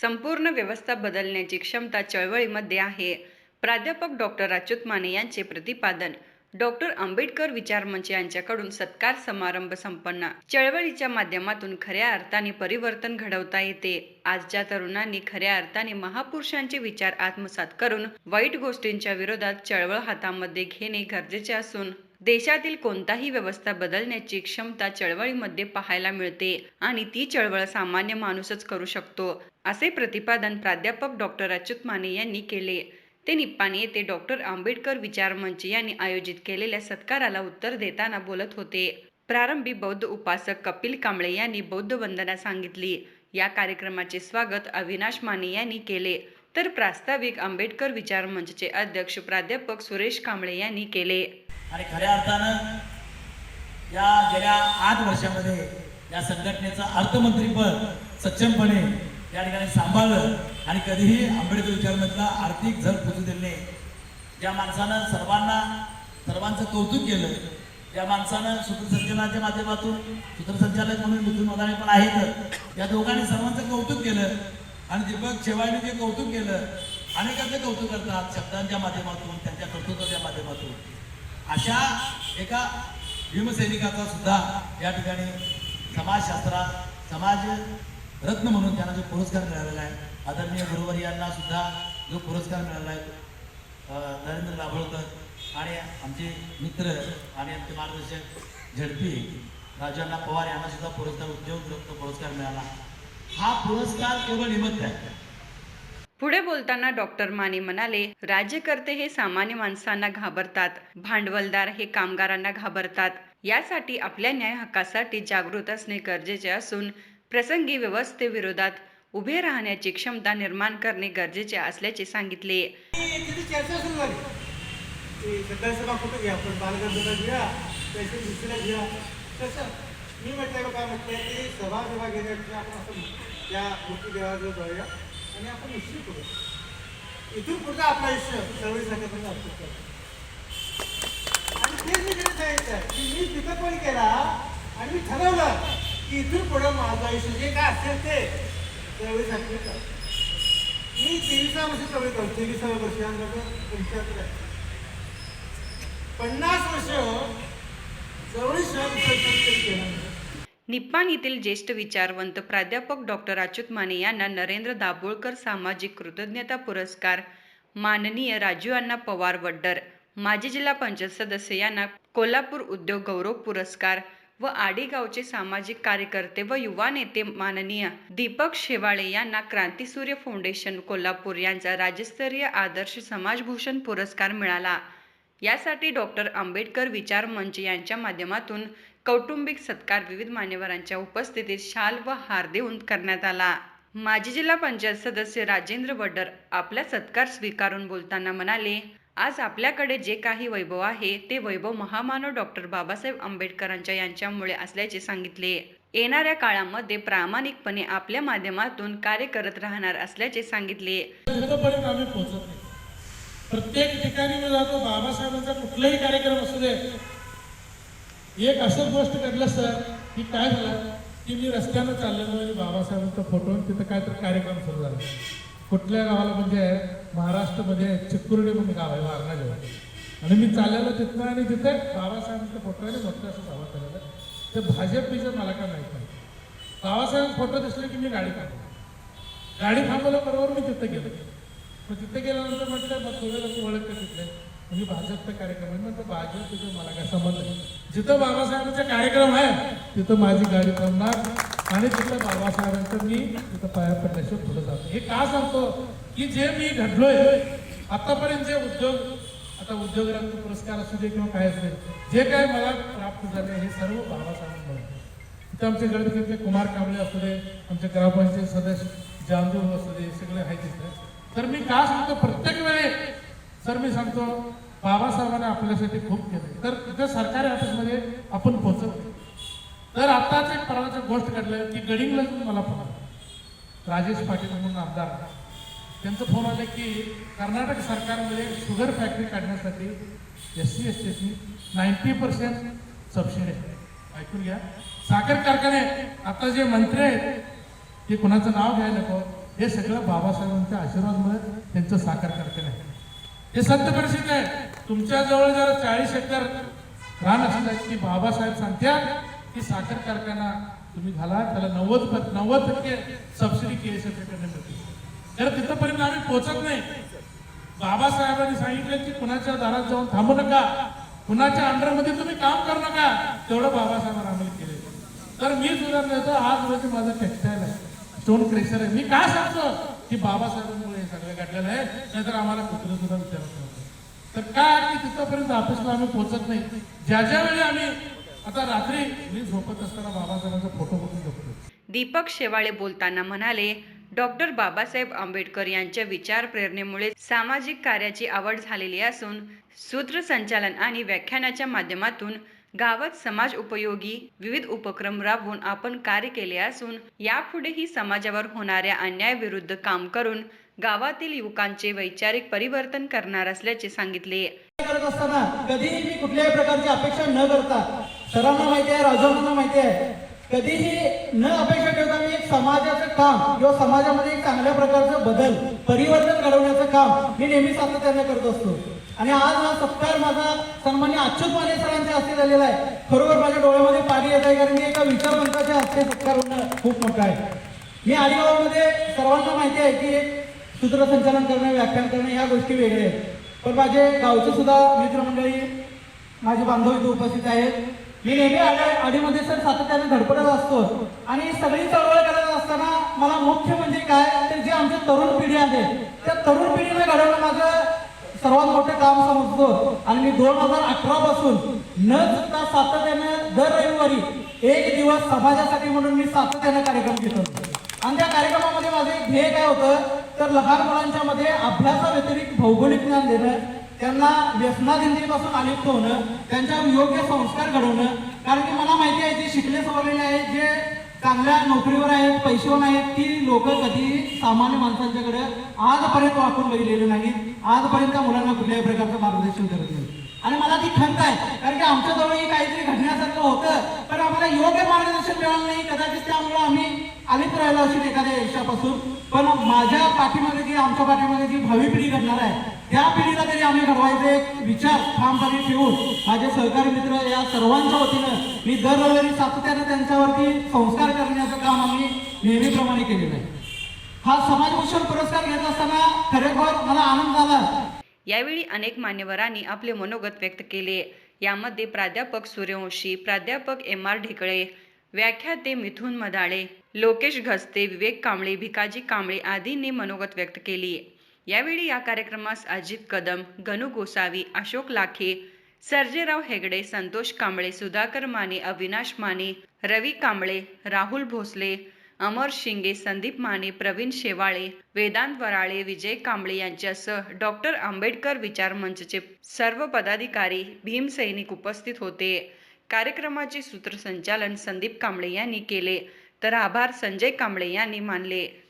संपूर्ण व्यवस्था बदलण्याची क्षमता चळवळीमध्ये आहे. प्राध्यापक डॉक्टर अच्युत माने यांचे प्रतिपादन डॉक्टर आंबेडकर विचार मंच यांच्याकडून सत्कार समारंभ संपन्न. चळवळीच्या माध्यमातून खऱ्या अर्थाने परिवर्तन घडवता येते. आजच्या तरुणांनी खऱ्या अर्थाने महापुरुषांचे विचार आत्मसात करून वाईट गोष्टींच्या विरोधात चळवळ हातामध्ये घेणे गरजेचे असून देशातील कोणताही व्यवस्था बदलण्याची क्षमता चळवळीमध्ये पाहायला मिळते आणि ती चळवळ सामान्य माणूसच करू शकतो. असे प्रतिपादन प्राध्यापक डॉक्टर अच्युत माने यांनी केले. ते निप्पाणी येथे डॉक्टर आंबेडकर विचार मंच यांनी आयोजित केलेल्या सत्काराला उत्तर देताना बोलत होते. प्रारंभी बौद्ध उपासक कपिल कांबळे यांनी बौद्ध वंदना सांगितली. या कार्यक्रमाचे स्वागत अविनाश माने यांनी केले. तर प्रास्ताविक आंबेडकर विचार मंचचे अध्यक्ष प्राध्यापक सुरेश कांबळे यांनी केले. आणि खऱ्या अर्थानं या गेल्या आठ वर्षामध्ये या संघटनेचं अर्थमंत्रीपद सक्षमपणे या ठिकाणी सांभाळलं आणि कधीही आंबेडकर विचारमधला आर्थिक झर पोचू दिले नाही. ज्या माणसानं सर्वांना सर्वांचं कौतुक केलं त्या माणसानं सूत्रसंचलनाच्या माध्यमातून सूत्रसंचालक म्हणून मिथून मदाने पण आहेत. या दोघांनी सर्वांचं कौतुक केलं आणि दीपक शेवाळीने जे कौतुक केलं अनेकांचं कौतुक करतात शब्दांच्या माध्यमातून त्यांच्या कर्तृत्वाच्या माध्यमातून. अशा एका भीमसैनिकाचा सुद्धा या ठिकाणी समाजशास्त्रात समाज रत्न म्हणून त्यांना जो पुरस्कार मिळालेला आहे. आदरणीय गुरुवर यांना सुद्धा जो पुरस्कार मिळाला आहे नरेंद्र दाभोळकर आणि आमचे मित्र आणि आमचे मार्गदर्शक झडपी राजांना पवार यांना सुद्धा पुरस्कार उद्योग रत्न पुरस्कार मिळाला. हा पुरस्कार केवळ निमित्त आहे. पुढे बोलताना डॉक्टर माने म्हणाले राज्यकर्ते हे सामान्य माणसांना घाबरतात भांडवलदार हे कामगारांना घाबरतात. यासाठी आपल्या न्याय हक्कासाठी जागृत असणे गरजेचे असून प्रसंगी व्यवस्थेविरोधात उभे राहण्याची क्षमता निर्माण करणे गरजेचे असल्याचे सांगितले. मी म्हटलं काय म्हटलं की सभा सभा घेण्यापेक्षा आपण असं त्या मूर्ती देवाजवळ जाऊया आणि आपण निश्चित करू इथून पुढचं आपलं आयुष्य चळवळीसाठी पण असू आणि तेच मी तिथे सांगितलं की मी तिथं पण केला आणि मी ठरवलं की इथून पुढं माझं आयुष्य जे काय असेल ते त्यावेळी सांगितलं का मी तेविसा वर्ष चळवळी करतो तेविसाव्या वर्षी आणि पंच्याहत्तर आहे. पन्नास वर्ष चळवळी केलं निप्पाण येथील ज्येष्ठ विचारवंत प्राध्यापक डॉक्टर अच्युत माने यांना नरेंद्र दाभोळकर सामाजिक कृतज्ञता पुरस्कार माननीय राजू अण्णा पवार वड्डर माजी जिल्हा पंचायत सदस्य यांना कोल्हापूर उद्योग गौरव पुरस्कार व आडेगावचे सामाजिक कार्यकर्ते व युवा नेते माननीय दीपक शेवाळे यांना क्रांतीसूर्य फाउंडेशन कोल्हापूर यांचा राज्यस्तरीय आदर्श समाजभूषण पुरस्कार मिळाला. यासाठी डॉक्टर आंबेडकर विचार मंच यांच्या माध्यमातून कौटुंबिक सत्कार विविध मान्यवरांच्या उपस्थितीत शाल व हार देऊन करण्यात आला. माजी जिल्हा पंचायत सदस्य राजेंद्र वडर आपला सत्कार स्वीकारून बोलताना म्हणाले आज आपल्याकडे जे काही वैभव आहे ते वैभव महामानव डॉक्टर बाबासाहेब आंबेडकरांच्या यांच्यामुळे असल्याचे सांगितले. येणाऱ्या काळामध्ये प्रामाणिकपणे आपल्या माध्यमातून कार्य करत राहणार असल्याचे सांगितले. प्रत्येक ठिकाणी मी जातो बाबासाहेबांचा कुठलाही कार्यक्रम असू दे. एक असं गोष्ट घडलं सर की काय झालं की मी रस्त्यानं चाललेलो आणि बाबासाहेबांचा फोटो तिथं काहीतरी कार्यक्रम सुरू झाला. कुठल्या गावाला म्हणजे महाराष्ट्रामध्ये चिकुर्डी म्हणून गाव आहे वारणाजवळ. आणि मी चाललेलो तिथनं आणि तिथे बाबासाहेबांचा फोटो आणि मोठं असं गावात झालेलं ते भाजप बिजप मला काय माहीत नाही. बाबासाहेब फोटो दिसले की मी गाडी काढली गाडी थांबवल्या बरोबर मी तिथे गेलो. मग तिथे गेल्यानंतर म्हटलं मग थोडे लोक ओळखते तिथले. म्हणजे भाजपचा कार्यक्रम आहे म्हणजे भाजप तिथं मला काय संबंध नाही. जिथं बाबासाहेबांचा कार्यक्रम आहे तिथं माझी गाडी थांबणार. आणि तिथं बाबासाहेबांचं मी तिथं पाया पडल्याशिवाय पुढे जातो हे का सांगतो? की जे मी घडलोय आतापर्यंत जे उद्योग आता उद्योग पुरस्कार असू दे किंवा काय असेल जे काय मला प्राप्त झाले हे सर्व बाबासाहेबांमुळे तिथं आमचे गणपतीचे कुमार कांबळे असू दे आमचे ग्रामपंचायत सदस्य जांदू असू दे सगळे आहेत तिथं तर मी का सांगतो? प्रत्येक वेळेस सर मी सांगतो बाबासाहेबांनी आपल्यासाठी खूप केलं तर तिथे सरकारी ऑफिसमध्ये आपण पोहोचत तर आताच एक प्रकारची गोष्ट घडलं की गडिंगला मला फोन आला. राजेश पाटील म्हणून आमदार. त्यांचं फोन आलं की कर्नाटक सरकारमध्ये शुगर फॅक्टरी काढण्यासाठी एस सी एस टीची नाईन्टी पर्सेंट सबसिडी ऐकून घ्या. साखर कारखाने आता जे मंत्री आहेत ते कुणाचं नाव घ्यायला नको. हे सगळं बाबासाहेबांच्या आशीर्वादमुळे त्यांचं साखर कारखाने हे सत्य परिस्थिती आहे. तुमच्या जवळ जर चाळीस एकर रान असलं की बाबासाहेब सांगत्या की साखर कारखाना तुम्ही घाला त्याला नव्वद नव्वद टक्के सबसिडी केएसएफकडे मिळते तर तिथंपर्यंत आम्ही पोहोचत नाही. बाबासाहेबांनी सांगितलं की कुणाच्या दारात जाऊन थांबू नका. कुणाच्या अंडरमध्ये तुम्ही काम करू नका. तेवढं बाबासाहेबांना आम्ही केले तर मी उदाहरण देतो आज रोजी माझं टेक्सटाईल आहे स्टोन क्रेशर आहे. मी काय सांगतो? की बाबासाहेबांनी त्यांनी सगळं घडलेलं आहे. नाहीतर आम्हाला कुत्र सुद्धा विचारत नव्हतं. तर काय की तिथपर्यंत ऑफिसला आम्ही पोहोचत नाही. ज्या ज्या वेळी आम्ही आता रात्री मी झोपत असताना बाबासाहेबांचा फोटो बघून झोपतो दीपक शेवाळे बोलताना म्हणाले डॉक्टर बाबासाहेब आंबेडकर यांच्या विचार प्रेरणेमुळे सामाजिक कार्याची आवड झालेली असून सूत्रसंचालन आणि व्याख्यानाच्या माध्यमातून गावात समाज उपयोगी विविध उपक्रम राबवून आपण कार्य केले असून यापुढेही समाजावर होणाऱ्या अन्यायाविरुद्ध काम करून गावातील युवकांचे वैचारिक परिवर्तन करणार असल्याचे सांगितले. करत असताना कधीही मी कुठल्याही प्रकारची अपेक्षा न करता सरांना माहिती आहे राजांना माहिती आहे कधीही न अपेक्षा ठेवता मी एक समाजाचं काम किंवा समाजामध्ये एक चांगल्या प्रकारचं बदल परिवर्तन घडवण्याचं काम मी नेहमी सातत्याने करत असतो. आणि आज हा सत्कार माझा सन्मान्य अच्युत माने सरांच्या हस्ते झालेला आहे. खरोखर माझ्या डोळ्यामध्ये पाणी येत आहे कारण की एका विचारवंताच्या हस्ते सत्कार होणं खूप मोठं आहे. मी आदिगावामध्ये सर्वांना माहिती आहे की सूत्रसंचालन करणे व्याख्यान करणे या गोष्टी वेगळ्या आहेत. पण माझे गावचे सुद्धा मित्रमंडळी माझे बांधव इथे उपस्थित आहेत. मी नेहमी आडीमध्ये सर सातत्याने धडपडत असतो आणि सगळी चळवळ करत असताना मला मुख्य म्हणजे काय तर जे आमच्या तरुण पिढी आहे त्या तरुण पिढीने घडवणं माझं सर्वात मोठं काम समजतो. आणि मी दोन हजार अठरा पासून न चुकता सातत्याने दर रविवारी एक दिवस समाजासाठी म्हणून मी सातत्याने कार्यक्रम घेतो. आणि त्या कार्यक्रमामध्ये माझं एक ध्येय काय होतं तर लहान मुलांच्या मध्ये अभ्यासाव्यतिरिक्त भौगोलिक ज्ञान देणं त्यांना व्यसनाधीनतेपासून अलिप्त होणं त्यांच्यावर योग्य संस्कार घडवणं. कारण की मला माहिती आहे जे शिकले सवरलेले आहेत जे चांगल्या नोकरीवर आहेत पैशेवर आहेत ती लोक कधी सामान्य माणसांच्याकडे आजपर्यंत वाकून बघितलेले नाहीत. आजपर्यंत त्या मुलांना कुठल्याही प्रकारचं मार्गदर्शन करत नाही आणि मला ती खंत आहे. कारण की आमच्याजवळ काहीतरी घडण्यासारखं होतं पण आम्हाला योग्य मार्गदर्शन मिळालं नाही. त्यामुळे आम्ही आलेच राहिलो असेल एखाद्या यशापासून पण माझ्या पाठीमध्ये जी आमच्या पाठीमध्ये जी भावी पिढी घडणार आहे त्या पिढीला तरी आम्ही घडवायचे एक विचार ठामपणे ठेवून माझे सहकारी मित्र या सर्वांच्या वतीनं मी दर रविवारी सातत्यानं त्यांच्यावरती संस्कार करण्याचं काम आम्ही नेहमीप्रमाणे केलेलं आहे. हा समाजभूषण पुरस्कार घेत असताना खरेखर मला आनंद झाला. यावेळी अनेक मान्यवरांनी आपले मनोगत व्यक्त केले. यामध्ये प्राध्यापक सूर्यवंशी प्राध्यापक एम आर ढेकळे व्याख्याते मिथुन मदाळे. लोकेश घसते विवेक कांबळे भिकाजी कांबळे आदींनी मनोगत व्यक्त केली यावेळी या कार्यक्रमास अजित कदम गणू गोसावी अशोक लाखे सर्जेराव हेगडे संतोष कांबळे सुधाकर माने अविनाश माने रवी कांबळे राहुल भोसले अमर शिंगे संदीप माने प्रवीण शेवाळे वेदांत वराळे विजय कांबळे यांच्यासह डॉक्टर आंबेडकर विचार मंचचे सर्व पदाधिकारी भीमसैनिक उपस्थित होते. कार्यक्रमाचे सूत्रसंचालन संदीप कांबळे यांनी केले. तर आभार संजय कांबळे यांनी मानले.